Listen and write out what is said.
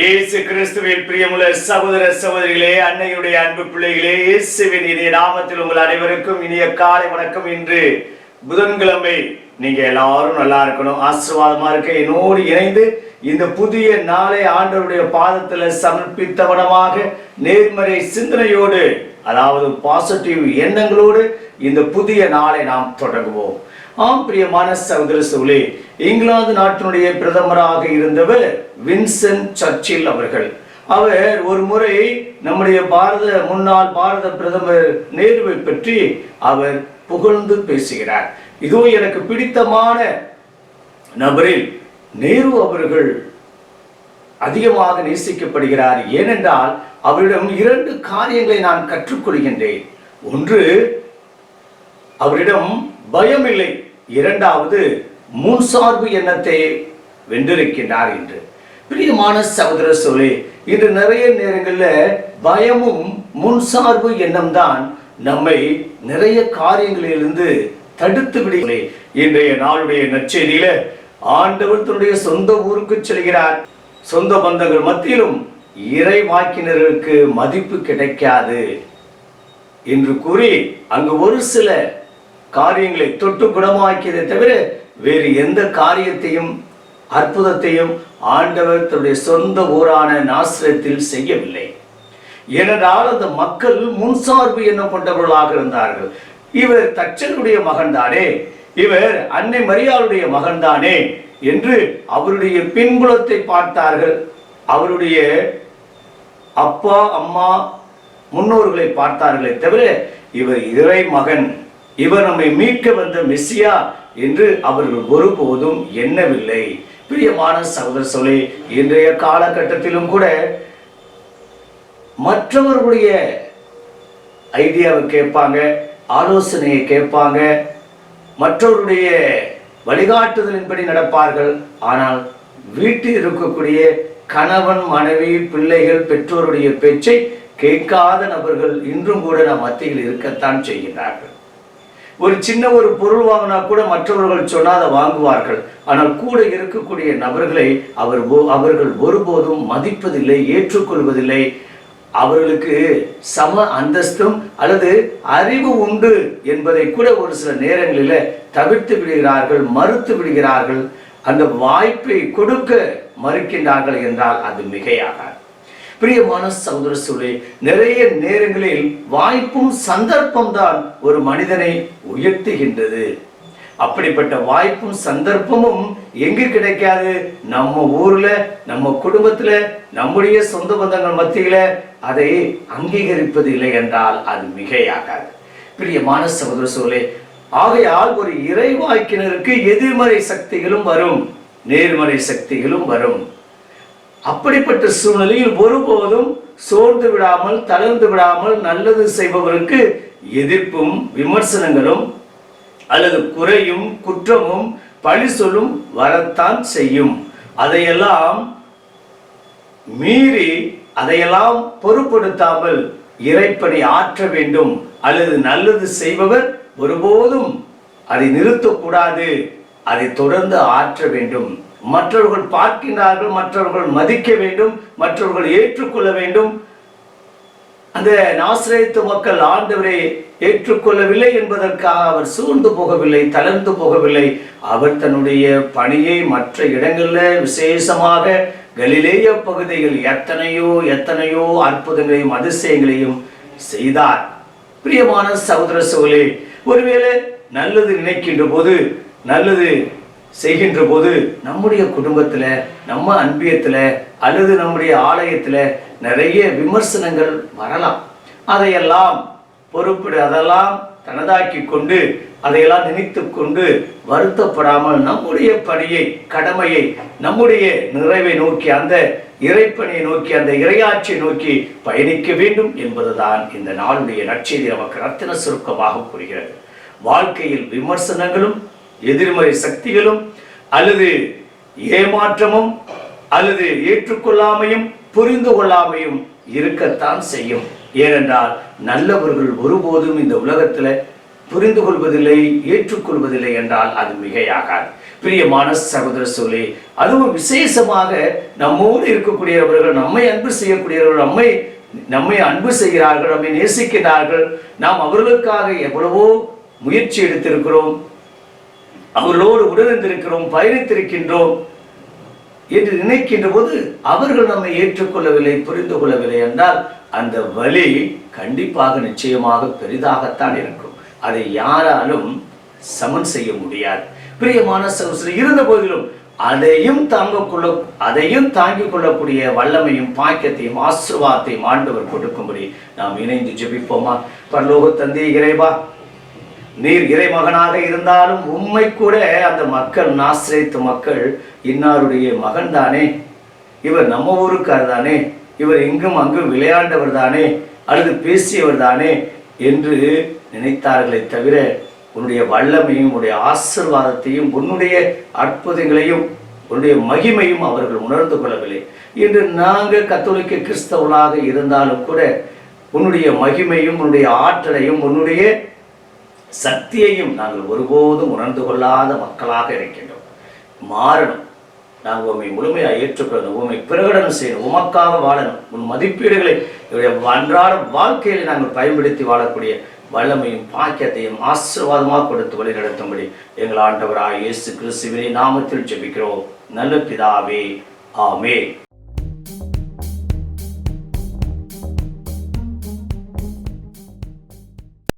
இயேசு கிறிஸ்துவின் பிரியமுள்ள சகோதர சகோதரிகளே அன்னையுடைய அன்பு பிள்ளைகளே இயேசுவின் இனிய நாமத்தில் உங்கள் அனைவருக்கும் இனிய காலை வணக்கம். இன்று புதன்கிழமை நீங்க எல்லாரும் நல்லா இருக்கணும் ஆசீர்வாதமா இருக்க என்னோடு இணைந்து இந்த புதிய நாளை ஆண்டவருடைய பாதத்துல சமர்ப்பித்தவனமாக நேர்மறை சிந்தனையோடு அதாவது பாசிட்டிவ் எண்ணங்களோடு இந்த புதிய நாளை நாம் தொடங்குவோம். ஆம் பிரியமான சகோதர இங்கிலாந்து நாட்டினுடைய பிரதமராக இருந்தவர் வின்சென்ட் சர்ச்சில் அவர்கள். அவர் ஒரு முறை நம்முடைய பாரத முன்னாள் பாரத பிரதமர் நேருவை பற்றி அவர் புகழ்ந்து பேசுகிறார். இதோ எனக்கு பிடித்தமான நபரில் நேரு அவர்கள் அதிகமாக நேசிக்கப்படுகிறார். ஏனென்றால் அவரிடம் இரண்டு காரியங்களை நான் கற்றுக்கொள்கின்றேன். ஒன்று அவரிடம் பயம் இல்லை இரண்டாவது முன்சார்பு எண்ணத்தை வென்றிருக்கின்றார் என்று. பிரியமான சகோதர சொல்லி இன்று நிறைய நேரங்களில் பயமும் முன்சார்பு எண்ணம் தான் நம்மை நிறைய காரியங்களிலிருந்து தடுத்து விடுகிறேன் இன்றைய நாளுடைய நற்செய்தியில ஆண்டவர் தன்னுடைய சொந்த ஊருக்கு செல்கிறார். சொந்த பந்தங்கள் மத்தியிலும் இறை வாக்கினர்களுக்கு மதிப்பு கிடைக்காது என்று கூறி அங்கு ஒரு சில காரியங்களை தொட்டு குணமாக்கியதை தவிர வேறு எந்த காரியத்தையும் அற்புதத்தையும் ஆண்டவர் தன்னுடைய சொந்த ஊரான நாசிரத்தில் செய்யவில்லை. ஏனென்றால் அந்த மக்கள் முன்சார்பு எண்ணம் கொண்டவர்களாக இருந்தார்கள். இவர் தச்சனுடைய மகன்தானே இவர் அன்னை மரியாளுடைய மகன்தானே என்று அவருடைய பின்புலத்தை பார்த்தார்கள். அவருடைய அப்பா அம்மா முன்னோர்களை பார்த்தார்களே தவிர இவர் இறை மகன் இவர் நம்மை மீட்க வந்த மெஸ்ஸியா என்று அவர்கள் ஒருபோதும் எண்ணவில்லை. பிரியமான சகோதர சொல்லி இன்றைய காலகட்டத்திலும் கூட மற்றவர்களுடைய ஐடியாவை கேட்பாங்க ஆலோசனையை கேட்பாங்க மற்றவருடைய வழிகாட்டுதலின்படி நடப்பார்கள். ஆனால் வீட்டில் இருக்கக்கூடிய கணவன் மனைவி பிள்ளைகள் பெற்றோருடைய பேச்சை கேட்காத நபர்கள் இன்றும் கூட நம் மத்தியில் இருக்கத்தான் செய்கிறார்கள் ஒரு சின்ன ஒரு பொருள் வாங்கினா கூட மற்றவர்கள் சொன்னால் அதை வாங்குவார்கள். ஆனால் கூட இருக்கக்கூடிய நபர்களை அவர் ஒ- அவர்கள் ஒருபோதும் மதிப்பதில்லை ஏற்றுக்கொள்வதில்லை. அவர்களுக்கு சம அந்தஸ்தும் அல்லது அறிவு உண்டு என்பதை கூட ஒரு சில நேரங்களில் தவிர்த்து விடுகிறார்கள் மறுத்து விடுகிறார்கள். அந்த வாய்ப்பை கொடுக்க மறுக்கின்றார்கள் என்றால் அது மிகையாகாது. பிரியமான சகோதர சூழே நிறைய நேரங்களில் வாய்ப்பும் சந்தர்ப்பம் தான் ஒரு மனிதனை உயர்த்துகின்றது. அப்படிப்பட்ட வாய்ப்பும் சந்தர்ப்பமும் எங்கு கிடைக்காது? நம்ம ஊர்ல நம்ம குடும்பத்துல நம்முடைய சொந்த பந்தங்கள் மத்தியில அதை அங்கீகரிப்பது இல்லை என்றால் அது மிகையாகாது. பிரியமான சகோதர சூழலே ஆகையால் ஒரு இறைவாக்கினருக்கு எதிர்மறை சக்திகளும் வரும் நேர்மறை சக்திகளும் வரும். அப்படிப்பட்ட சூழ்நிலையில் ஒருபோதும் சோர்ந்து விடாமல் தளர்ந்து விடாமல் நல்லது செய்பவருக்கு எதிர்ப்பும் விமர்சனங்களும் அல்லது குறையும் குற்றமும் பழி சொல்லும் வரத்தான் செய்யும். அதையெல்லாம் மீறி அதையெல்லாம் பொருட்படுத்தாமல் இறைப்பணி ஆற்ற வேண்டும். அல்லது நல்லது செய்பவர் ஒருபோதும் அதை நிறுத்தக்கூடாது அதை தொடர்ந்து ஆற்ற வேண்டும். மற்றவர்கள் பார்க்கின்றார்கள் மற்றவர்கள் மதிக்க வேண்டும் மற்றவர்கள் ஏற்றுக்கொள்ள வேண்டும். அந்த நாசிரியத்து மக்கள் ஆண்டவரை ஏற்றுக்கொள்ளவில்லை என்பதற்காக அவர் சூழ்ந்து போகவில்லை தளர்ந்து போகவில்லை. அவர் தன்னுடைய பணியை மற்ற இடங்களில் விசேஷமாக கலிலேய பகுதியில் எத்தனையோ எத்தனையோ அற்புதங்களையும் அதிசயங்களையும் செய்தார். பிரியமான சகோதர சோழே ஒருவேளை நல்லது நினைக்கின்ற போது நல்லது செய்கின்ற போது நம்முடைய குடும்பத்தில் நம்ம அன்பியத்தில் அல்லது நம்முடைய ஆலயத்தில் நிறைய விமர்சனங்கள் வரலாம். அதையெல்லாம் பொறுப்பிடு அதெல்லாம் தனதாக்கி கொண்டு அதையெல்லாம் நினைத்து கொண்டு வருத்தப்படாமல் நம்முடைய பணியை கடமையை நம்முடைய நிறைவை நோக்கி அந்த இறைப்பணியை நோக்கி அந்த இறையாட்சியை நோக்கி பயணிக்க வேண்டும் என்பதுதான் இந்த நாளுடைய நற்செய்தி நமக்கு ரத்தின சுருக்கமாக கூறுகிறது. வாழ்க்கையில் விமர்சனங்களும் எதிர்மறை சக்திகளும் அல்லது ஏமாற்றமும் அல்லது ஏற்றுக்கொள்ளாமையும் புரிந்து கொள்ளாமையும் இருக்கத்தான் செய்யும். ஏனென்றால் நல்லவர்கள் ஒருபோதும் இந்த உலகத்தில் புரிந்து கொள்வதில்லை ஏற்றுக்கொள்வதில்லை என்றால் அது மிகையாகாது. பிரியமான சகோதர சொல்லி அதுவும் விசேஷமாக நம்மோடு இருக்கக்கூடியவர்கள் நம்மை அன்பு செய்யக்கூடியவர்கள் நம்மை நம்மை அன்பு செய்கிறார்கள் நம்மை நேசிக்கிறார்கள் நாம் அவர்களுக்காக எவ்வளவோ முயற்சி எடுத்திருக்கிறோம். அவர்களோடு உடனிருந்திருக்கிறோம் பயணித்திருக்கின்றோம் என்று நினைக்கின்ற போது அவர்கள் நம்மை ஏற்றுக்கொள்ளவில்லை புரிந்து கொள்ளவில்லை என்றால் அந்த வழி கண்டிப்பாக நிச்சயமாக பெரிதாகத்தான் இருக்கும். அதை யாராலும் சமன் செய்ய முடியாது. பிரியமான சகோசரி இருந்த போதிலும் அதையும் தாங்க கொள்ள அதையும் தாங்கிக் கொள்ளக்கூடிய வல்லமையும் பாக்கியத்தையும் ஆசீர்வாதத்தையும் ஆண்டவர் கொடுக்கும்படி நாம் இணைந்து ஜெபிப்போமா? பரலோக தந்தை இறைவா நீர் இறைமகனாக இருந்தாலும் உண்மை கூட அந்த மக்கள் நாசிரித்த மக்கள் இன்னாருடைய மகன் தானே இவர் நம்ம ஊருக்கார் தானே இவர் எங்கும் அங்கும் விளையாண்டவர் தானே அல்லது பேசியவர் தானே என்று நினைத்தார்களே தவிர உன்னுடைய வல்லமையும் உன்னுடைய ஆசிர்வாதத்தையும் உன்னுடைய அற்புதங்களையும் உன்னுடைய மகிமையும் அவர்கள் உணர்ந்து கொள்ளவில்லை. இன்று நாங்கள் கத்தோலிக்க கிறிஸ்தவர்களாக இருந்தாலும் கூட உன்னுடைய மகிமையும் உன்னுடைய ஆற்றலையும் உன்னுடைய சக்தியையும் நாங்கள் ஒருபோதும் உணர்ந்து கொள்ளாத மக்களாக இருக்கின்றோம். மாறணும். நாங்கள் உண்மை முழுமையாக ஏற்றுக்கொள்ளணும் உண்மை பிரகடனம் செய்யணும் உமக்காக வாழணும். உன் மதிப்பீடுகளை என்னுடைய அன்றாட வாழ்க்கையில் நாங்கள் பயன்படுத்தி வாழக்கூடிய வல்லமையும் பாக்கியத்தையும் ஆசீர்வாதமாக கொடுத்து வழி நடத்தும்படி எங்கள் ஆண்டவராக இயேசு கிறிஸ்துவினை நாமத்தில் ஜெபிக்கிறோம். நல்ல பிதாவே ஆமே